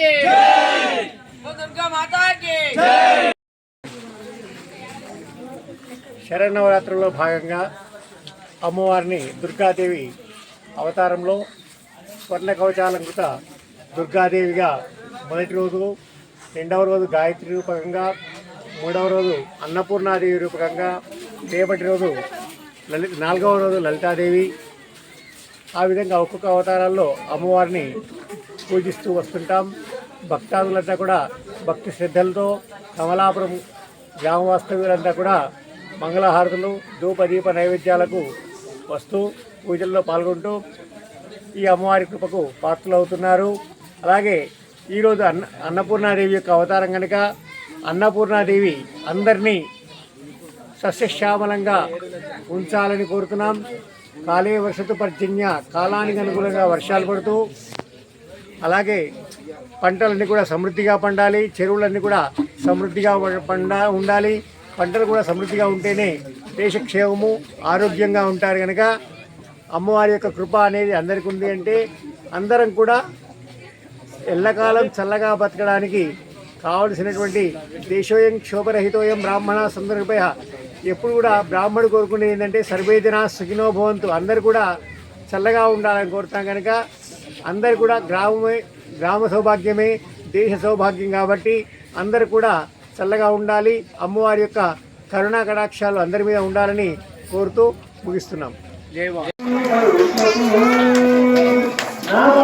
की तो दुर्गा माता की శరన్నవరాత్రుల్లో భాగంగా అమ్మవారిని దుర్గాదేవి అవతారంలో స్వర్ణ కవచాలంకృత దుర్గాదేవిగా మొదటి రోజు రెండవ రోజు గాయత్రి రూపకంగా మూడవ రోజు అన్నపూర్ణాదేవి రూపకంగా రేపటి రోజు లలిత నాలుగవ రోజు లలితాదేవి ఆ విధంగా ఒక్కొక్క అవతారాల్లో అమ్మవారిని పూజిస్తూ వస్తుంటాం భక్తాదులంతా కూడా భక్తి శ్రద్ధలతో కమలాపురం గ్రామవాస్తవ్యులంతా కూడా మంగళహారతులు ధూప దీప నైవేద్యాలకు వస్తూ పూజల్లో పాల్గొంటూ ఈ అమ్మవారి కృపకు పాత్రలవుతున్నారు. అలాగే ఈరోజు అన్న అన్నపూర్ణాదేవి యొక్క అవతారం కనుక అన్నపూర్ణాదేవి అందరినీ సస్యశ్యామలంగా ఉంచాలని కోరుతున్నాం. కాలే వర్షతు పర్జన్య కాలానికి అనుగుణంగా వర్షాలు పడుతూ అలాగే పంటలన్నీ కూడా సమృద్ధిగా పండాలి చెరువులన్నీ కూడా సమృద్ధిగా పండా ఉండాలి. పంటలు కూడా సమృద్ధిగా ఉంటేనే దేశక్షేమము ఆరోగ్యంగా ఉంటారు కనుక అమ్మవారి యొక్క కృప అనేది అందరికీ ఉంది అంటే అందరం కూడా ఎల్లకాలం చల్లగా బతకడానికి కావలసినటువంటి దేశోయం క్షోభరహితోయం బ్రాహ్మణ సందర్భ ఎప్పుడు కూడా బ్రాహ్మణుడు కోరుకునేది ఏంటంటే సర్వేజన సుఖినో భవంతు. అందరు కూడా చల్లగా ఉండాలని కోరుతాం కనుక అందరు కూడా గ్రామమే గ్రామ సౌభాగ్యమే దేశ సౌభాగ్యం కాబట్టి అందరు కూడా చల్లగా ఉండాలి అమ్మవారి యొక్క కరుణా కటాక్షాలు అందరి మీద ఉండాలని కోరుతూ ముగిస్తున్నాం జై వా నామ